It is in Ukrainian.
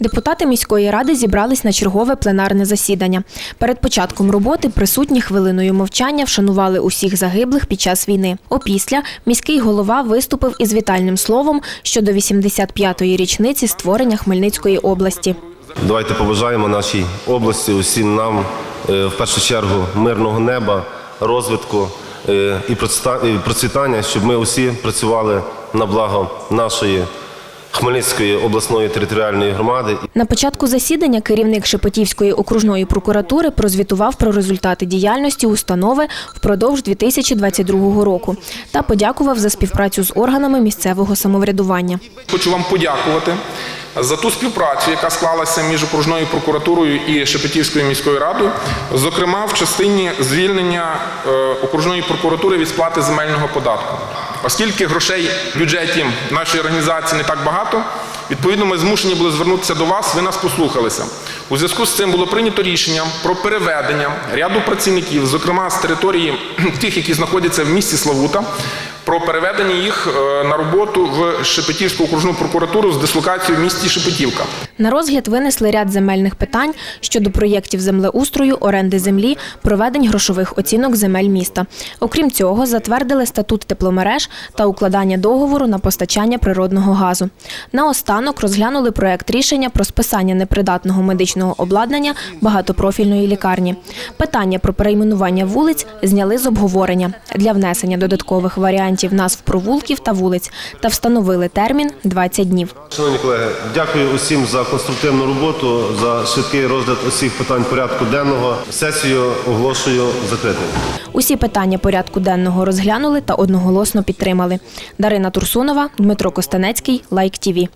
Депутати міської ради зібрались на чергове пленарне засідання. Перед початком роботи присутні хвилиною мовчання вшанували усіх загиблих під час війни. Опісля міський голова виступив із вітальним словом щодо 85-ї річниці створення Хмельницької області. Давайте побажаємо нашій області, усім нам е, в першу чергу мирного неба, розвитку е, і процвіта- і процвітання, щоб ми усі працювали на благо нашої Хмельницької обласної територіальної громади. На початку засідання керівник Шепетівської окружної прокуратури прозвітував про результати діяльності установи впродовж 2022 року та подякував за співпрацю з органами місцевого самоврядування. Хочу вам подякувати за ту співпрацю, яка склалася між окружною прокуратурою і Шепетівською міською радою, зокрема в частині звільнення е, окружної прокуратури від сплати земельного податку. Оскільки грошей в бюджеті нашої організації не так багато, відповідно, ми змушені були звернутися до вас, ви нас послухалися. У зв'язку з цим було прийнято рішення про переведення ряду працівників, зокрема з території тих, які знаходяться в місті Славута, про переведення їх е, на роботу в Шепетівську окружну прокуратуру з дислокацією в місті Шепетівка. На розгляд винесли ряд земельних питань щодо проєктів землеустрою, оренди землі, проведень грошових оцінок земель міста. Окрім цього, затвердили статут тепломереж та укладання договору на постачання природного газу. Наостанок розглянули проект рішення про списання непридатного медичного обладнання багатопрофільної лікарні. Питання про перейменування вулиць зняли з обговорення для внесення додаткових варіантів назв провулків та вулиць та встановили термін 20 днів. Шановні колеги, дякую усім за конструктивну роботу, за швидкий розгляд усіх питань порядку денного. Сесію оголошую закритою. Усі питання порядку денного розглянули та одноголосно підтримали. Дарина Турсунова, Дмитро Костанецький, Лайк ТІВІ.